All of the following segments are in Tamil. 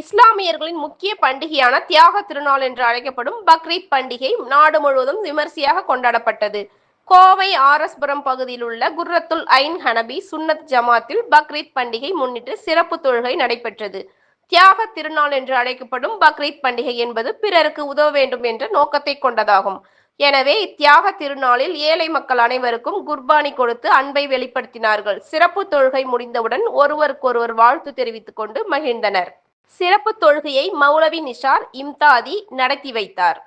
இஸ்லாமியர்களின் முக்கிய பண்டிகையான தியாக திருநாள் என்று அழைக்கப்படும் பக்ரீத் பண்டிகை நாடு முழுவதும் விமர்சையாக கொண்டாடப்பட்டது. கோவை ஆரஸ்புரம் பகுதியில் உள்ள குர்ரத்துல் ஐன் ஹனபி சுன்னத் ஜமாத்தில் பக்ரீத் பண்டிகை முன்னிட்டு சிறப்பு தொழுகை நடைபெற்றது. தியாக திருநாள் என்று அழைக்கப்படும் பக்ரீத் பண்டிகை என்பது பிறருக்கு உதவ வேண்டும் என்ற நோக்கத்தை கொண்டதாகும். எனவே இத்தியாக திருநாளில் ஏழை மக்கள் அனைவருக்கும் குர்பானி கொடுத்து அன்பை வெளிப்படுத்தினார்கள். சிறப்பு தொழுகை முடிந்தவுடன் ஒருவருக்கொருவர் வாழ்த்து தெரிவித்துக் கொண்டு மகிழ்ந்தனர். சிறப்பு தொழுகையை மௌலவி நிஷார் இம்தாதி நடத்தி வைத்தார்.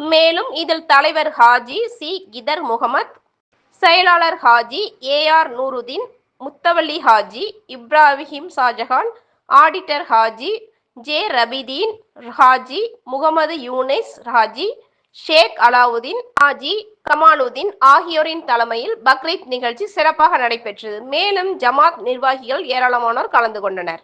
மேலும் இதில் தலைவர் ஹாஜி சி. கிதர் முகமது செயலாளர் ஹாஜி ஏ. ஆர். நூருதீன் முத்தவல்லி ஹாஜி இப்ராஹிம் ஷாஜஹான் ஆடிட்டர் ஹாஜி ஜே. ரபிதீன் ஹாஜி முகமது யூனிஸ் ஹாஜி ஷேக் அலாவுதீன் ஹாஜி கமாலுதீன் ஆகியோரின் தலைமையில் பக்ரீத் நிகழ்ச்சி சிறப்பாக நடைபெற்றது. மேலும் ஜமாத் நிர்வாகிகள் ஏராளமானோர் கலந்து கொண்டனர்.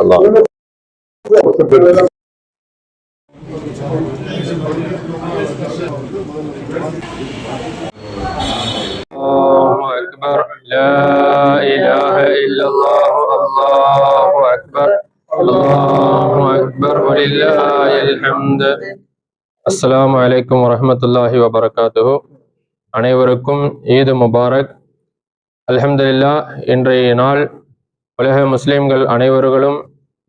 الله إله إلا الله الله أكبر الله أكبر ولله الحمد. السلام عليكم ورحمة الله وبركاته. அனைவருக்கும் ஈது முபாரக். அலமதுல்லா இன்றைய நாள் உலக முஸ்லிம்கள் அனைவர்களும்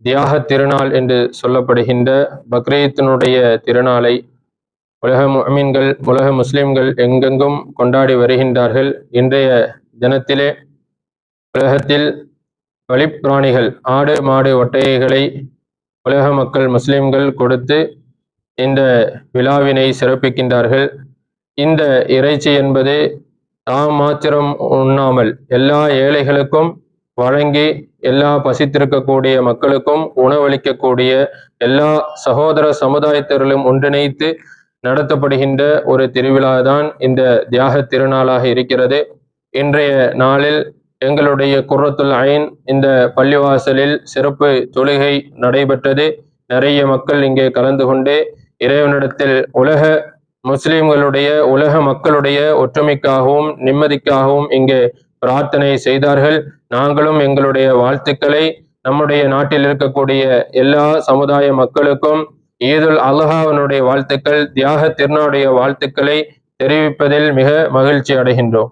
தியாக திருநாள் என்று சொல்லப்படுகின்ற பக்ரீத்தினுடைய திருநாளை உலக மீன்கள் உலக முஸ்லிம்கள் எங்கெங்கும் கொண்டாடி வருகின்றார்கள். இன்றைய தினத்திலே உலகத்தில் வழிப்பிராணிகள் ஆடு மாடு ஒட்டகைகளை உலக மக்கள் முஸ்லிம்கள் கொடுத்து இந்த விழாவினை சிறப்பிக்கின்றார்கள். இந்த இறைச்சி என்பது தாம் மாத்திரம் உண்ணாமல் எல்லா ஏழைகளுக்கும் வழங்கி எல்லா பசித்திருக்கக்கூடிய மக்களுக்கும் உணவளிக்கக்கூடிய எல்லா சகோதர சமுதாயத்தினரும் ஒன்றிணைத்து நடத்தப்படுகின்ற ஒரு திருவிழா தான் இந்த தியாக திருநாளாக இருக்கிறது. இன்றைய நாளில் எங்களுடைய குர்ரத்துல் ஐன் இந்த பள்ளிவாசலில் சிறப்பு தொழுகை நடைபெற்றது. நிறைய மக்கள் இங்கே கலந்து கொண்டு இறைவனிடத்தில் உலக முஸ்லிம்களுடைய உலக மக்களுடைய ஒற்றுமைக்காகவும் நிம்மதிக்காகவும் இங்கே பிரார்த்தனை செய்தார்கள். நாங்களும் எங்களுடைய வாழ்த்துக்களை நம்முடைய நாட்டில் இருக்கக்கூடிய எல்லா சமுதாய மக்களுக்கும் ஈதுல் அல்ஹாவினுடைய வாழ்த்துக்கள் தியாக திருநாடைய வாழ்த்துக்களை தெரிவிப்பதில் மிக மகிழ்ச்சி அடைகின்றோம்.